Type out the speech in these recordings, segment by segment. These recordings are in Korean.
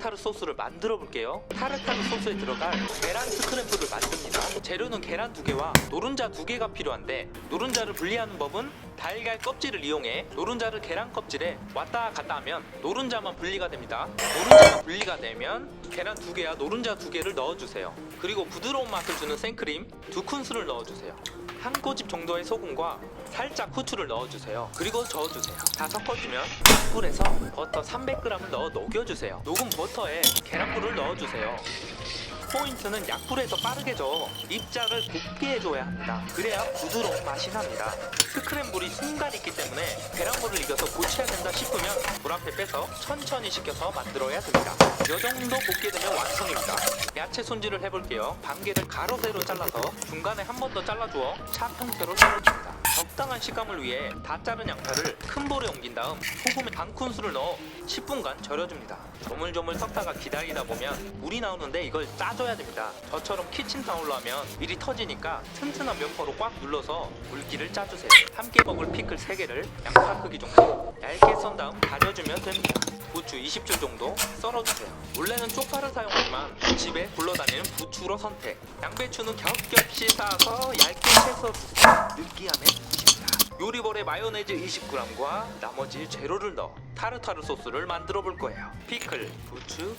타르타르 소스를 만들어 볼게요. 타르타르 소스에 들어갈 계란 스크램블을 만듭니다. 재료는 계란 두 개와 노른자 두 개가 필요한데 노른자를 분리하는 법은 달걀 껍질을 이용해 노른자를 계란 껍질에 왔다 갔다 하면 노른자만 분리가 됩니다. 노른자가 분리가 되면 계란 두 개와 노른자 두 개를 넣어주세요. 그리고 부드러운 맛을 주는 생크림 두 큰술을 넣어주세요. 한 꼬집 정도의 소금과 살짝 후추를 넣어주세요. 그리고 저어주세요. 다 섞어주면 약불에서 버터 300g을 넣어 녹여주세요. 녹은 버터에 계란물을 넣어주세요. 포인트는 약불에서 빠르게 저어 입자를 곱게 해줘야 합니다. 그래야 부드러운 맛이 납니다. 스크램블이 순간 있기 때문에 계란물을 익어서 고쳐야 된다 싶으면 불 앞에 빼서 천천히 식혀서 만들어야 됩니다. 이 정도 곱게 되면 완성입니다. 야채 손질을 해볼게요. 반개를 가로 세로 잘라서 중간에 한 번 더 잘라주어 차 형태로 썰어줍니다. 적당한 식감을 위해 다 자른 양파를 큰 볼에 옮긴 다음 소금에 반 큰술을 넣어 10분간 절여줍니다. 조물조물 섞다가 기다리다 보면 물이 나오는데 이걸 짜줘야 됩니다. 저처럼 키친타올로 하면 밀이 터지니까 튼튼한 면포로 꽉 눌러서 물기를 짜주세요. 함께 먹을 피클 3개를 양파 크기 정도 얇게 썬 다음 다져 주면 됩니다. 부추 20줄 정도 썰어주세요. 원래는 쪽파를 사용하지만 집에 굴러다니는 부추로 선택. 양배추는 겹겹이 싸서 얇게 채서 주세요. 느끼함에 부칩니다. 요리볼에 마요네즈 20g과 나머지 재료를 넣어 타르타르 소스를 만들어 볼 거예요. 피클, 부추,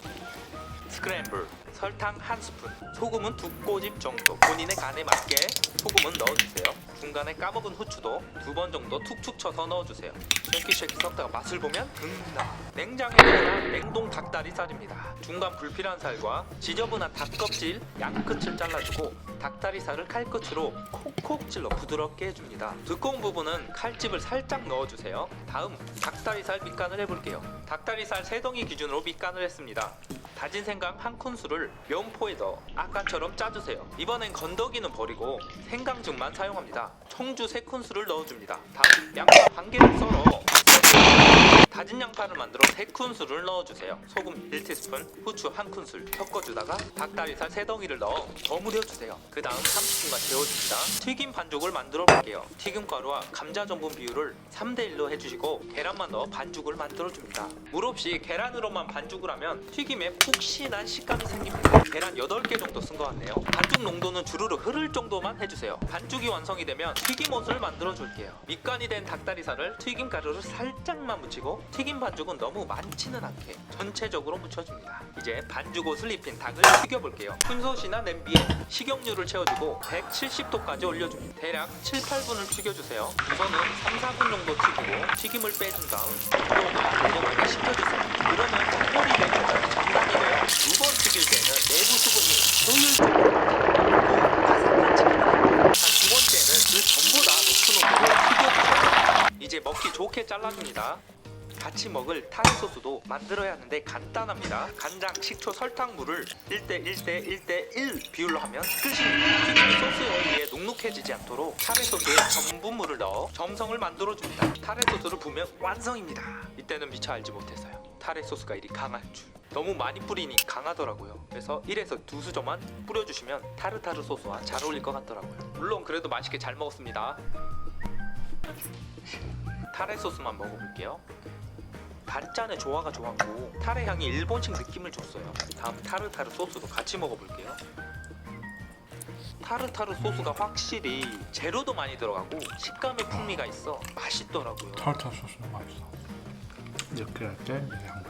스크램블, 설탕 한 스푼, 소금은 두 꼬집 정도 본인의 간에 맞게 소금은 넣어주세요. 중간에 까먹은 후추도 두 번 정도 툭툭 쳐서 넣어주세요. 쉐키쉐키 섞다가 맛을 보면 금나 냉장고에 넣은 냉동 닭다리 살입니다. 중간 불필요한 살과 지저분한 닭 껍질 양 끝을 잘라주고 닭다리 살을 칼끝으로 콕콕 찔러 부드럽게 해줍니다. 두꺼운 부분은 칼집을 살짝 넣어주세요. 다음 닭다리 살 밑간 을 해볼게요. 닭다리살 세 덩이 기준으로 밑간을 했습니다. 다진 생강 한 큰술을 면포에 넣어 아까처럼 짜주세요. 이번엔 건더기는 버리고 생강즙만 사용합니다. 청주 세 큰술을 넣어줍니다. 다음 양파 반 개를 썰어 다진 양파를 만들어 3큰술을 넣어주세요. 소금 1티스푼, 후추 1큰술 섞어주다가 닭다리살 3덩이를 넣어 버무려주세요. 그 다음 30분간 재워줍니다. 튀김 반죽을 만들어 볼게요. 튀김가루와 감자 전분 비율을 3대1로 해주시고 계란만 넣어 반죽을 만들어줍니다. 물 없이 계란으로만 반죽을 하면 튀김에 푹신한 식감이 생깁니다. 계란 8개 정도 쓴 것 같네요. 반죽 농도는 주르르 흐를 정도만 해주세요. 반죽이 완성이 되면 튀김옷을 만들어 줄게요. 밑간이 된 닭다리살을 튀김 가루를 살짝만 묻히고 튀김 반죽은 너무 많지는 않게 전체적으로 묻혀줍니다. 이제 반죽 옷을 입힌 닭을 튀겨볼게요. 큰솥이나 냄비에 식용유를 채워주고 170도까지 올려줍니다. 대략 7, 8분을 튀겨주세요. 우선은 3, 4분 정도 튀기고 튀김을 빼준 다음 또 오랫동안 식혀주세요. 그러면 국물이 되는 장단이 돼요. 두 번 튀길 때는 내부 수분이 효율적으로 두 번째는 그 전보다 높은 온도로 튀겨주세요. 이제 먹기 좋게 잘라줍니다. 같이 먹을 타르 소스도 만들어야 하는데 간단합니다. 간장, 식초, 설탕, 물을 1대 1대 1대 1 비율로 하면 끝입니다. 튀김이 소스 위에 눅눅해지지 않도록 타르 소스에 전분물을 넣어 점성을 만들어줍니다. 타르 소스를 부으면 완성입니다. 이때는 미처 알지 못했어요. 타르 소스가 이리 강할 줄. 너무 많이 뿌리니 강하더라고요. 그래서 1에서 2수저만 뿌려주시면 타르타르 소스와 잘 어울릴 것 같더라고요. 물론 그래도 맛있게 잘 먹었습니다. 타레 소스만 먹어볼게요. 단짠의 조화가 좋았고 타레 향이 일본식 느낌을 줬어요. 다음 타르타르 소스도 같이 먹어볼게요. 타르타르 소스가 확실히 재료도 많이 들어가고 식감의 풍미가 있어 맛있더라고요. 타르타르 소스는 맛있어. 이렇게 할때 양배